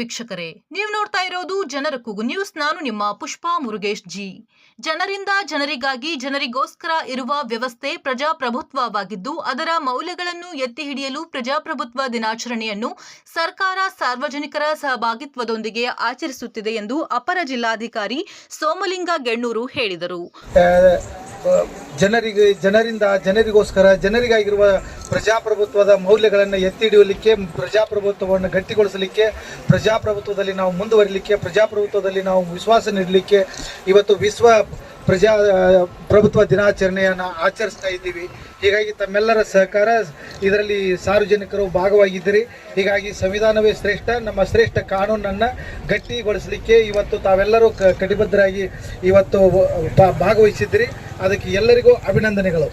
ವೀಕ್ಷಕರೇ, ನೀವು ನೋಡ್ತಾ ಇರೋದು ಜನರ ಕೂಗು ನ್ಯೂಸ್. ನಾನು ನಿಮ್ಮ ಪುಷ್ಪಾ ಮುರುಗೇಶ್ ಜಿ. ಜನರಿಂದ ಜನರಿಗಾಗಿ ಜನರಿಗೋಸ್ಕರ ಇರುವ ವ್ಯವಸ್ಥೆ ಪ್ರಜಾಪ್ರಭುತ್ವವಾಗಿದ್ದು, ಅದರ ಮೌಲ್ಯಗಳನ್ನು ಎತ್ತಿ ಹಿಡಿಯಲು ಪ್ರಜಾಪ್ರಭುತ್ವ ದಿನಾಚರಣೆಯನ್ನು ಸರ್ಕಾರ ಸಾರ್ವಜನಿಕರ ಸಹಭಾಗಿತ್ವದೊಂದಿಗೆ ಆಚರಿಸುತ್ತಿದೆ ಎಂದು ಅಪರ ಜಿಲ್ಲಾಧಿಕಾರಿ ಸೋಮಲಿಂಗ ಗೆಣ್ಣೂರು ಹೇಳಿದರು. ಜನರಿಗೆ, ಜನರಿಂದ, ಜನರಿಗೋಸ್ಕರ, ಜನರಿಗಾಗಿರುವ ಪ್ರಜಾಪ್ರಭುತ್ವದ ಮೌಲ್ಯಗಳನ್ನು ಎತ್ತಿ ಹಿಡಿಯಲಿಕ್ಕೆ ಪ್ರಜಾಪ್ರಭುತ್ವವನ್ನು ಗಟ್ಟಿಗೊಳಿಸಲಿಕ್ಕೆ, ಪ್ರಜಾಪ್ರಭುತ್ವದಲ್ಲಿ ನಾವು ಮುಂದುವರಿಲಿಕ್ಕೆ, ಪ್ರಜಾಪ್ರಭುತ್ವದಲ್ಲಿ ನಾವು ವಿಶ್ವಾಸ ನೀಡಲಿಕ್ಕೆ ಇವತ್ತು ವಿಶ್ವ ಪ್ರಜಾ ಪ್ರಭುತ್ವ ದಿನಾಚರಣೆಯನ್ನು ಆಚರಿಸ್ತಾ ಇದ್ದೀವಿ. ಹೀಗಾಗಿ ತಮ್ಮೆಲ್ಲರ ಸಹಕಾರ, ಇದರಲ್ಲಿ ಸಾರ್ವಜನಿಕರು ಭಾಗವಾಗಿದ್ದೀರಿ. ಹೀಗಾಗಿ ಸಂವಿಧಾನವೇ ಶ್ರೇಷ್ಠ, ನಮ್ಮ ಶ್ರೇಷ್ಠ ಕಾನೂನನ್ನು ಗಟ್ಟಿಗೊಳಿಸಲಿಕ್ಕೆ ಇವತ್ತು ತಾವೆಲ್ಲರೂ ಕಟಿಬದ್ಧರಾಗಿ ಇವತ್ತು ಭಾಗವಹಿಸಿದ್ರಿ ಅದಕ್ಕೆ ಎಲ್ಲರಿಗೂ ಅಭಿನಂದನೆಗಳು.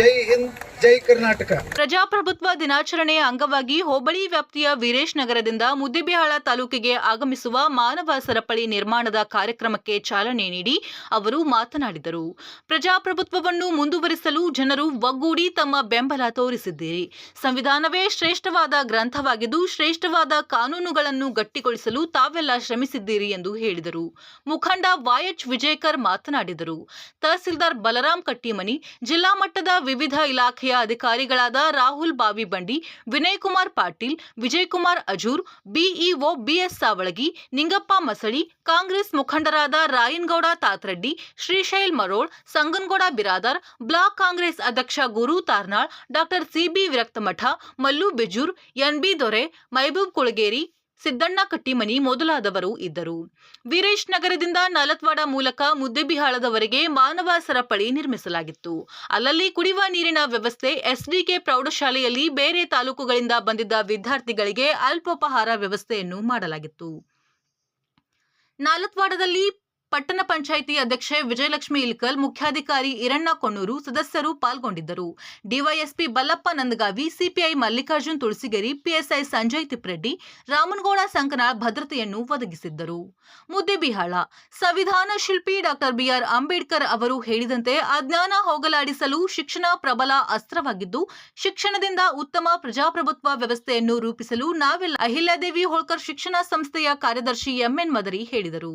ಜೈ ಹಿಂದ್. ಜೈ ಕರ್ನಾಟಕ. ಪ್ರಜಾಪ್ರಭುತ್ವ ದಿನಾಚರಣೆಯ ಅಂಗವಾಗಿ ಹೋಬಳಿ ವ್ಯಾಪ್ತಿಯ ವೀರೇಶ್ ನಗರದಿಂದ ಮುದ್ದೇಬಿಹಾಳ ತಾಲೂಕಿಗೆ ಆಗಮಿಸುವ ಮಾನವ ಸರಪಳಿ ನಿರ್ಮಾಣದ ಕಾರ್ಯಕ್ರಮಕ್ಕೆ ಚಾಲನೆ ನೀಡಿ ಅವರು ಮಾತನಾಡಿದರು. ಪ್ರಜಾಪ್ರಭುತ್ವವನ್ನು ಮುಂದುವರಿಸಲು ಜನರು ಒಗ್ಗೂಡಿ ತಮ್ಮ ಬೆಂಬಲ ತೋರಿಸಿದ್ದೀರಿ. ಸಂವಿಧಾನವೇ ಶ್ರೇಷ್ಠವಾದ ಗ್ರಂಥವಾಗಿದ್ದು ಶ್ರೇಷ್ಠವಾದ ಕಾನೂನುಗಳನ್ನು ಗಟ್ಟಿಗೊಳಿಸಲು ತಾವೆಲ್ಲ ಶ್ರಮಿಸಿದ್ದೀರಿ ಎಂದು ಹೇಳಿದರು. ಮುಖಂಡ ವಾಯಚ್ ವಿಜಯಕರ್ ಮಾತನಾಡಿದರು. ತಹಸೀಲ್ದಾರ್ ಬಲರಾಮ್ ಕಟ್ಟಿಮನಿ, ಜಿಲ್ಲಾ ಮಟ್ಟದ ವಿವಿಧ ಇಲಾಖೆಯ ಅಧಿಕಾರಿಗಳಾದ ರಾಹುಲ್ ಬಾವಿ ಬಂಡಿ, ವಿನಯ್ ಕುಮಾರ್ ಪಾಟೀಲ್, ವಿಜಯ್ ಕುಮಾರ್ ಅಜೂರ್, ಬಿಇಒ ಬಿಎಸ್ ಸಾವಳಗಿ, ನಿಂಗಪ್ಪ ಮಸಳಿ, ಕಾಂಗ್ರೆಸ್ ಮುಖಂಡರಾದ ರಾಯನ್ಗೌಡ ತಾತ್ರೆಡ್ಡಿ, ಶ್ರೀಶೈಲ್ ಮರೋಳ್, ಸಂಗನಗೌಡ ಬಿರಾದರ್, ಬ್ಲಾಕ್ ಕಾಂಗ್ರೆಸ್ ಅಧ್ಯಕ್ಷ Guru Tarnal, doctor CB Viraktamath, Mallu Bijur, NB Dore, Maibub Kulageri Siddanna Kattimani ಮೊದಲಾದವರು ಇದ್ದರು. ವೀರೇಶ್ ನಗರದಿಂದ ನಾಲತ್ವಾಡ ಮೂಲಕ ಮುದ್ದೆಬಿಹಾಳದವರೆಗೆ ಮಾನವ ಸರಪಳಿ ನಿರ್ಮಿಸಲಾಗಿತ್ತು. ಅಲ್ಲಲ್ಲಿ ಕುಡಿಯುವ ನೀರಿನ ವ್ಯವಸ್ಥೆ, ಎಸ್ಡಿಕೆ ಪ್ರೌಢಶಾಲೆಯಲ್ಲಿ ಬೇರೆ ತಾಲೂಕುಗಳಿಂದ ಬಂದಿದ್ದ ವಿದ್ಯಾರ್ಥಿಗಳಿಗೆ ಅಲ್ಪೋಪಹಾರ ವ್ಯವಸ್ಥೆಯನ್ನು ಮಾಡಲಾಗಿತ್ತು. ನಾಲತ್ವಾಡದಲ್ಲಿ ಪಟ್ಟಣ ಪಂಚಾಯಿತಿ ಅಧ್ಯಕ್ಷೆ ವಿಜಯಲಕ್ಷ್ಮಿ ಇಲ್ಕಲ್ ಮುಖ್ಯಾಧಿಕಾರಿ ಇರಣ್ಣ ಕೊಣ್ಣೂರು ಸದಸ್ಯರು ಪಾಲ್ಗೊಂಡಿದ್ದರು. DYSP Ballappa Nandagavi, CPI Mallikarjun Tulasigeri, PSI Sanjay Tipreddy, Ramanagouda Sankanal ಭದ್ರತೆಯನ್ನು ಒದಗಿಸಿದ್ದರು. ಮುದ್ದೆಬಿಹಾಳ ಸಂವಿಧಾನ ಶಿಲ್ಪಿ ಡಾಕ್ಟರ್ ಬಿಆರ್ ಅಂಬೇಡ್ಕರ್ ಅವರು ಹೇಳಿದಂತೆ, ಅಜ್ಞಾನ ಹೋಗಲಾಡಿಸಲು ಶಿಕ್ಷಣ ಪ್ರಬಲ ಅಸ್ತ್ರವಾಗಿದ್ದು, ಶಿಕ್ಷಣದಿಂದ ಉತ್ತಮ ಪ್ರಜಾಪ್ರಭುತ್ವ ವ್ಯವಸ್ಥೆಯನ್ನು ರೂಪಿಸಲು ನಾವೆಲ್ಲ ಅಹಿಲ್ಯಾದೇವಿ ಹೋಳ್ಕರ್ ಶಿಕ್ಷಣ ಸಂಸ್ಥೆಯ ಕಾರ್ಯದರ್ಶಿ ಎಂಎನ್ ಮದರಿ ಹೇಳಿದರು.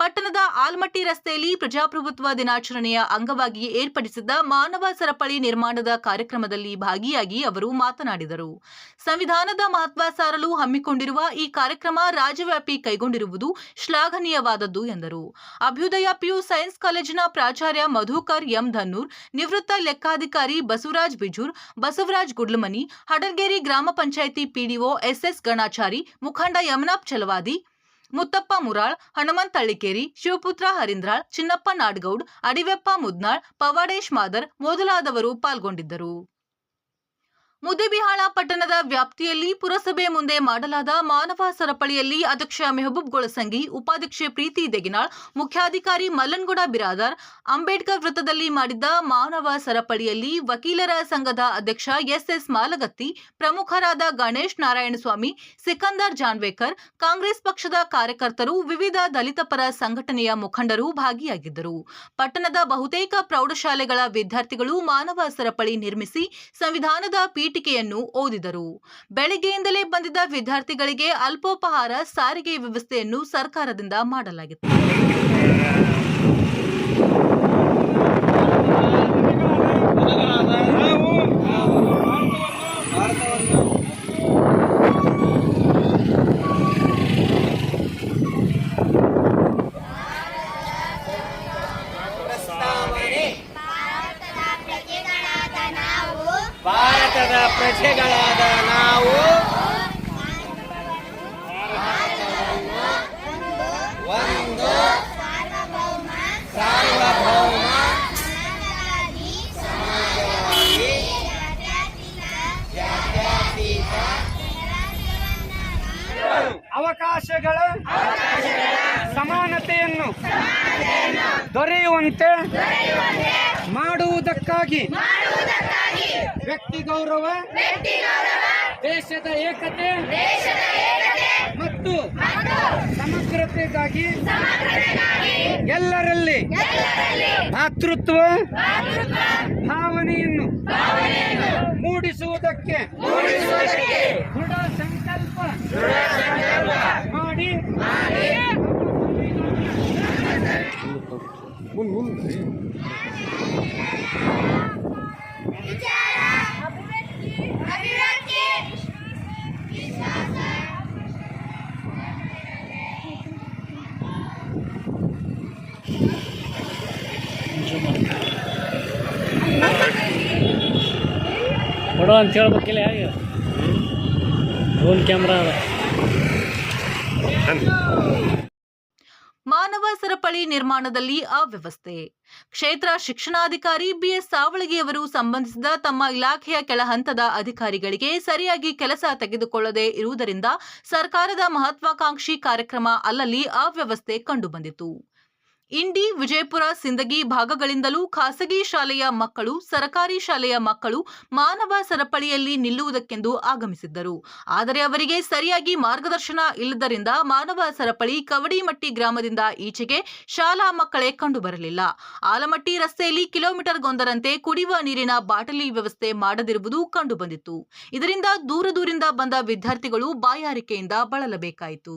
ಪಟ್ಟಣದ ಆಲ್ಮಟ್ಟಿ ರಸ್ತೆಯಲ್ಲಿ ಪ್ರಜಾಪ್ರಭುತ್ವ ದಿನಾಚರಣೆಯ ಅಂಗವಾಗಿ ಏರ್ಪಡಿಸಿದ್ದ ಮಾನವ ಸರಪಳಿ ನಿರ್ಮಾಣದ ಕಾರ್ಯಕ್ರಮದಲ್ಲಿ ಭಾಗಿಯಾಗಿ ಅವರು ಮಾತನಾಡಿದರು. ಸಂವಿಧಾನದ ಮಹತ್ವ ಸಾರಲು ಹಮ್ಮಿಕೊಂಡಿರುವ ಈ ಕಾರ್ಯಕ್ರಮ ರಾಜ್ಯವ್ಯಾಪಿ ಕೈಗೊಂಡಿರುವುದು ಶ್ಲಾಘನೀಯವಾದದ್ದು ಎಂದರು. ಅಭ್ಯುದಯ ಪಿಯು ಸೈನ್ಸ್ ಕಾಲೇಜಿನ ಪ್ರಾಚಾರ್ಯ ಮಧುಕರ್ ಎಂ ಧನ್ನೂರ್ ನಿವೃತ್ತ ಲೆಕ್ಕಾಧಿಕಾರಿ ಬಸವರಾಜ್ ಬಿಜೂರ್, ಬಸವರಾಜ್ ಗುಡ್ಲಮನಿ ಹಡರ್ಗೇರಿ ಗ್ರಾಮ ಪಂಚಾಯಿತಿ ಪಿಡಿಒ ಎಸ್ಎಸ್ ಗಣಾಚಾರಿ, ಮುಖಂಡ ಯಮನಾಬ್ ಚಲವಾದಿ ಮುತ್ತಪ್ಪ ಮುರಾಳ್ ಹನುಮಂತ್ ಹಳ್ಳಿಕೇರಿ ಶಿವಪುತ್ರ ಹರಿಂದ್ರಾಳ್ ಚಿನ್ನಪ್ಪ ನಾಡ್ಗೌಡ್ ಅಡಿವೆಪ್ಪ ಮುದ್ನಾಳ್ ಪವಾಡೇಶ್ ಮಾದರ್ ಮೊದಲಾದವರು ಪಾಲ್ಗೊಂಡಿದ್ದರು. ಮುದ್ದೇಬಿಹಾಳ ಪಟ್ಟಣದ ವ್ಯಾಪ್ತಿಯಲ್ಲಿ ಪುರಸಭೆ ಮುಂದೆ ಮಾಡಲಾದ ಮಾನವ ಸರಪಳಿಯಲ್ಲಿ ಅಧ್ಯಕ್ಷ ಮೆಹಬೂಬ್ ಗೊಳಸಂಗಿ, ಉಪಾಧ್ಯಕ್ಷೆ ಪ್ರೀತಿ ದೆಗಿನಾಳ್, ಮುಖ್ಯಾಧಿಕಾರಿ ಮಲ್ಲನ್ಗೌಡ ಬಿರಾದಾರ್, ಅಂಬೇಡ್ಕರ್ ವೃತ್ತದಲ್ಲಿ ಮಾಡಿದ್ದ ಮಾನವ ಸರಪಳಿಯಲ್ಲಿ ವಕೀಲರ ಸಂಘದ ಅಧ್ಯಕ್ಷ ಎಸ್ಎಸ್ ಮಾಲಗತ್ತಿ, ಪ್ರಮುಖರಾದ ಗಣೇಶ್ ನಾರಾಯಣಸ್ವಾಮಿ ಸಿಕಂದರ್ ಜಾನ್ವೇಕರ್, ಕಾಂಗ್ರೆಸ್ ಪಕ್ಷದ ಕಾರ್ಯಕರ್ತರು, ವಿವಿಧ ದಲಿತ ಪರ ಸಂಘಟನೆಯ ಮುಖಂಡರು ಭಾಗಿಯಾಗಿದ್ದರು. ಪಟ್ಟಣದ ಬಹುತೇಕ ಪ್ರೌಢಶಾಲೆಗಳ ವಿದ್ಯಾರ್ಥಿಗಳು ಮಾನವ ಸರಪಳಿ ನಿರ್ಮಿಸಿ, ಸಂವಿಧಾನದ ಪೀಠಿಕೆಯನ್ನು ಓದಿದರು. ಬೆಳಗ್ಗೆಯಿಂದಲೇ ಬಂದಿದ್ದ ವಿದ್ಯಾರ್ಥಿಗಳಿಗೆ ಅಲ್ಪೋಪಹಾರ ಸಾರಿಗೆ ವ್ಯವಸ್ಥೆಯನ್ನು ಸರ್ಕಾರದಿಂದ ಮಾಡಲಾಗಿತ್ತು. ಭಾರತದ ಪ್ರಜೆಗಳಾದ ನಾವು ಒಂದು ಸಾರ್ವಭೌಮ ಅವಕಾಶಗಳ ಸಮಾನತೆಯನ್ನು ದೊರೆಯುವಂತೆ ಮಾಡುವುದಕ್ಕಾಗಿ ವ್ಯಕ್ತಿ ಗೌರವ ದೇಶದ ಏಕತೆ ಮತ್ತು ಸಮಗ್ರತೆಗಾಗಿ ಎಲ್ಲರಲ್ಲಿ ಮಾತೃತ್ವ ಭಾವನೆಯನ್ನು ಮೂಡಿಸುವುದಕ್ಕೆ ದೃಢ ಸಂಕಲ್ಪ ಮಾಡಿ ಕೊಡು ಅಂತ ಹೇಳ್ಬೇಕಿಲ್ಲ ಹೇಗೆ ಡ್ರೋನ್ ಕ್ಯಾಮ್ರಾ ಅದ. ಮಾನವ ಸರಪಳಿ ನಿರ್ಮಾಣದಲ್ಲಿ ಅವ್ಯವಸ್ಥೆ. ಕ್ಷೇತ್ರ ಶಿಕ್ಷಣಾಧಿಕಾರಿ ಬಿಎಸ್ ಸಾವಳಗಿಯವರು ಸಂಬಂಧಿಸಿದ ತಮ್ಮ ಇಲಾಖೆಯ ಕೆಳ ಹಂತದ ಅಧಿಕಾರಿಗಳಿಗೆ ಸರಿಯಾಗಿ ಕೆಲಸ ತೆಗೆದುಕೊಳ್ಳದೆ ಇರುವುದರಿಂದ ಸರ್ಕಾರದ ಮಹತ್ವಾಕಾಂಕ್ಷಿ ಕಾರ್ಯಕ್ರಮ ಅಲ್ಲಲ್ಲಿ ಅವ್ಯವಸ್ಥೆ ಕಂಡುಬಂದಿತು. ಇಂಡಿ, ವಿಜಯಪುರ, ಸಿಂದಗಿ ಭಾಗಗಳಿಂದಲೂ ಖಾಸಗಿ ಶಾಲೆಯ ಮಕ್ಕಳು, ಸರಕಾರಿ ಶಾಲೆಯ ಮಕ್ಕಳು ಮಾನವ ಸರಪಳಿಯಲ್ಲಿ ನಿಲ್ಲುವುದಕ್ಕೆಂದು ಆಗಮಿಸಿದ್ದರು. ಆದರೆ ಅವರಿಗೆ ಸರಿಯಾಗಿ ಮಾರ್ಗದರ್ಶನ ಇಲ್ಲದರಿಂದ ಮಾನವ ಸರಪಳಿ ಕವಡಿಮಟ್ಟಿ ಗ್ರಾಮದಿಂದ ಈಚೆಗೆ ಶಾಲಾ ಮಕ್ಕಳೇ ಕಂಡುಬರಲಿಲ್ಲ. ಆಲಮಟ್ಟಿ ರಸ್ತೆಯಲ್ಲಿ ಕಿಲೋಮೀಟರ್ಗೊಂದರಂತೆ ಕುಡಿಯುವ ನೀರಿನ ಬಾಟಲಿ ವ್ಯವಸ್ಥೆ ಮಾಡದಿರುವುದು ಕಂಡುಬಂದಿತ್ತು. ಇದರಿಂದ ದೂರ ದೂರಿಂದ ಬಂದ ವಿದ್ಯಾರ್ಥಿಗಳು ಬಾಯಾರಿಕೆಯಿಂದ ಬಳಲಬೇಕಾಯಿತು.